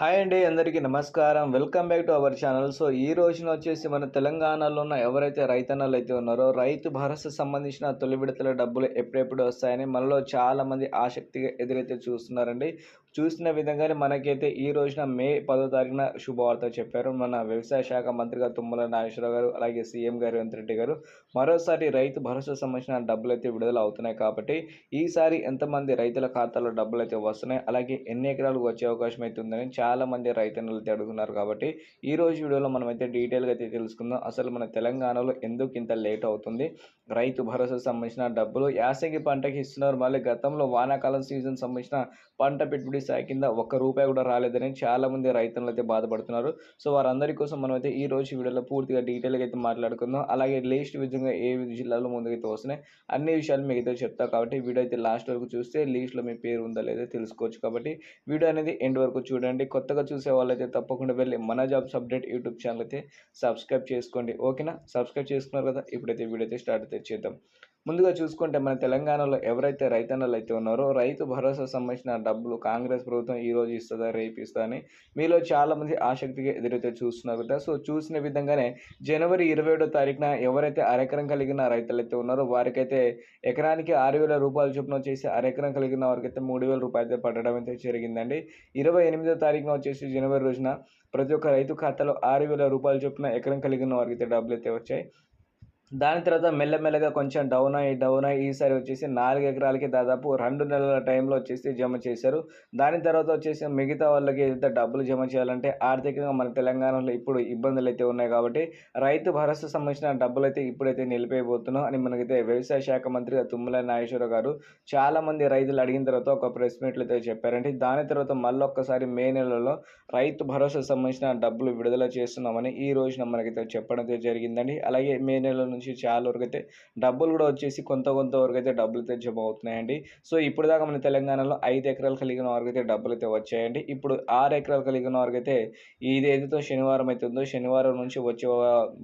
Hi అండి అందరికీ నమస్కారం. Welcome back to our channel. So ఈ రోజున వచ్చేసి మన తెలంగాణలో ఉన్న ఎవరైతే రైతన్నలు అయితే ఉన్నారో రైతు భరోసా సంబంధించిన తొలి విడతల డబ్బులు ఎప్పుడెప్పుడు వస్తాయని మనలో చాలామంది ఆసక్తిగా ఎదురైతే చూస్తున్నారండి. చూసిన విధంగానే మనకైతే ఈ రోజున మే పదో తారీఖున శుభవార్త చెప్పారు. మన వ్యవసాయ శాఖ మంత్రిగా తుమ్మల నాగేశ్వరరావు గారు అలాగే సీఎం గారు రేవంత్ రెడ్డి గారు. మరోసారి రైతు భరోసా సంబంధించిన డబ్బులు అయితే విడుదల అవుతున్నాయి కాబట్టి ఈసారి ఎంతమంది రైతుల ఖాతాలో డబ్బులు అయితే వస్తున్నాయి అలాగే ఎన్ని ఎకరాలు వచ్చే అవకాశం అయితే ఉందని చాలా చాలామంది రైతన్నులు అయితే అడుగుతున్నారు కాబట్టి ఈ రోజు వీడియోలో మనమైతే డీటెయిల్గా అయితే తెలుసుకుందాం. అసలు మన తెలంగాణలో ఎందుకు ఇంత లేట్ అవుతుంది? రైతు భరోసా సంబంధించిన డబ్బులు యాసంగి పంటకి ఇస్తున్నారు. మళ్ళీ గతంలో వానాకాలం సీజన్ సంబంధించిన పంట పెట్టుబడి సాయ కింద ఒక్క రూపాయి కూడా రాలేదని చాలామంది రైతులు అయితే బాధపడుతున్నారు. సో వారందరి కోసం మనమైతే ఈ రోజు వీడియోలో పూర్తిగా డీటెయిల్గా అయితే మాట్లాడుకుందాం. అలాగే లేస్ట్ విధంగా ఏ జిల్లాలో ముందుకైతే వస్తున్నాయి అన్ని విషయాలు మీకు అయితే చెప్తా కాబట్టి వీడియో అయితే లాస్ట్ వరకు చూస్తే లీస్ట్లో మీ పేరు ఉందా లేదో తెలుసుకోవచ్చు కాబట్టి వీడియో అనేది ఎండ్ వరకు చూడండి. కొత్తగా చూసే వాళ్ళైతే తప్పకుండా వెళ్ళి మన జాబ్స్ అప్డేట్ యూట్యూబ్ ఛానల్ అయితే సబ్స్క్రైబ్ చేసుకోండి. ఓకేనా? సబ్స్క్రైబ్ చేసుకున్నారు కదా? ఇప్పుడైతే వీడియో అయితే స్టార్ట్ అయితే చేద్దాం. ముందుగా చూసుకుంటే మన తెలంగాణలో ఎవరైతే రైతన్నలు అయితే ఉన్నారో రైతు భరోసా సంబంధించిన డబ్బులు కాంగ్రెస్ ప్రభుత్వం ఈ రోజు ఇస్తుందా రేపు ఇస్తుందా అని మీలో చాలామంది ఆసక్తిగా ఎదురైతే చూస్తున్నారు కదా. సో చూసిన విధంగానే జనవరి ఇరవై ఏడో తారీఖున ఎవరైతే అరెకరం కలిగిన రైతులు అయితే ఉన్నారో వారికైతే ఎకరానికి ఆరు వేల రూపాయల చొప్పున వచ్చేసి అరెకరం కలిగిన వారికైతే మూడు వేల రూపాయలు పడడం అయితే జరిగిందండి. ఇరవై ఎనిమిదో తారీఖున వచ్చేసి జనవరి రోజున ప్రతి ఒక్క రైతు ఖాతాలో ఆరు వేల రూపాయల చొప్పున ఎకరం కలిగిన వారికి అయితే డబ్బులు అయితే వచ్చాయి. దాని తర్వాత మెల్లమెల్లగా కొంచెం డౌన్ అయ్యి డౌన్ అయ్యి ఈసారి వచ్చేసి నాలుగు ఎకరాలకి దాదాపు రెండు నెలల టైంలో వచ్చేసి జమ చేశారు. దాని తర్వాత వచ్చేసి మిగతా వాళ్ళకి ఏదైతే డబ్బులు జమ చేయాలంటే ఆర్థికంగా మన తెలంగాణలో ఇప్పుడు ఇబ్బందులు అయితే ఉన్నాయి కాబట్టి రైతు భరోసా సంబంధించిన డబ్బులు అయితే ఇప్పుడైతే నిలిపేయబోతున్నాం అని మనకైతే వ్యవసాయ శాఖ మంత్రిగా తుమ్మల నాగేశ్వరరావు గారు చాలామంది రైతులు అడిగిన తర్వాత ఒక ప్రెస్ మీట్లు అయితే చెప్పారంటే దాని తర్వాత మళ్ళొక్కసారి మే నెలలో రైతు భరోసా సంబంధించిన డబ్బులు విడుదల చేస్తున్నామని ఈ రోజున మనకైతే చెప్పడం జరిగిందండి. అలాగే మే నెల నుంచి చాలా వరకు అయితే డబ్బులు కూడా వచ్చేసి కొంత కొంత వరకు అయితే డబ్బులు అయితే జమ అవుతున్నాయండి. సో ఇప్పుడు దాకా మన తెలంగాణలో ఐదు ఎకరాలు కలిగిన వారికి అయితే డబ్బులు అయితే వచ్చాయండి. ఇప్పుడు ఆరు ఎకరాలు కలిగిన వారికి అయితే ఏదైతే శనివారం అయితే ఉందో శనివారం నుంచి వచ్చే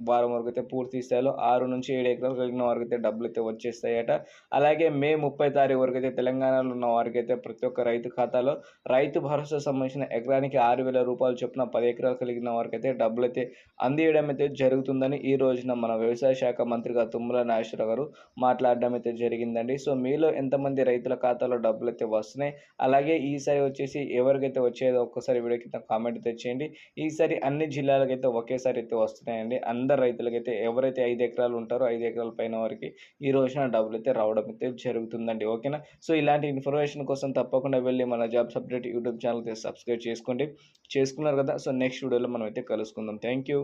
వారం వరకు అయితే పూర్తి స్థాయిలో ఆరు నుంచి ఏడు ఎకరాలు కలిగిన వారికి అయితే డబ్బులు అయితే వచ్చేస్తాయట. అలాగే మే ముప్పై తారీఖు వరకు అయితే తెలంగాణలో ఉన్న వారికి అయితే ప్రతి ఒక్క రైతు ఖాతాలో రైతు భరోసా సంబంధించిన ఎకరానికి ఆరు వేల రూపాయలు చొప్పున పది ఎకరాలు కలిగిన వారికి అయితే డబ్బులు అయితే అందియడం అయితే జరుగుతుందని ఈ రోజున మన వ్యవసాయ శాఖ మంత్రిగా తుమ్మల నాగేశ్వరరావు గారు మాట్లాడడం అయితే జరిగిందండి. సో మీలో ఎంతమంది రైతుల ఖాతాలో డబ్బులు అయితే వస్తున్నాయి? అలాగే ఈసారి వచ్చేసి ఎవరికైతే వచ్చేదో ఒక్కసారి వీడియో కింద కామెంట్ అయితే చేయండి. ఈసారి అన్ని జిల్లాలకైతే ఒకేసారి అయితే వస్తున్నాయండి. అందరు రైతులకైతే ఎవరైతే ఐదు ఎకరాలు ఉంటారో ఐదు ఎకరాల పైన వారికి ఈ రోజున డబ్బులు అయితే రావడం అయితే జరుగుతుందండి. ఓకేనా? సో ఇలాంటి ఇన్ఫర్మేషన్ కోసం తప్పకుండా వెళ్ళి మన జాబ్స్ అప్డేట్ యూట్యూబ్ ఛానల్ అయితే సబ్స్క్రైబ్ చేసుకోండి. చేసుకున్నారు కదా? సో నెక్స్ట్ వీడియోలో మనం అయితే కలుసుకుందాం. Thank you.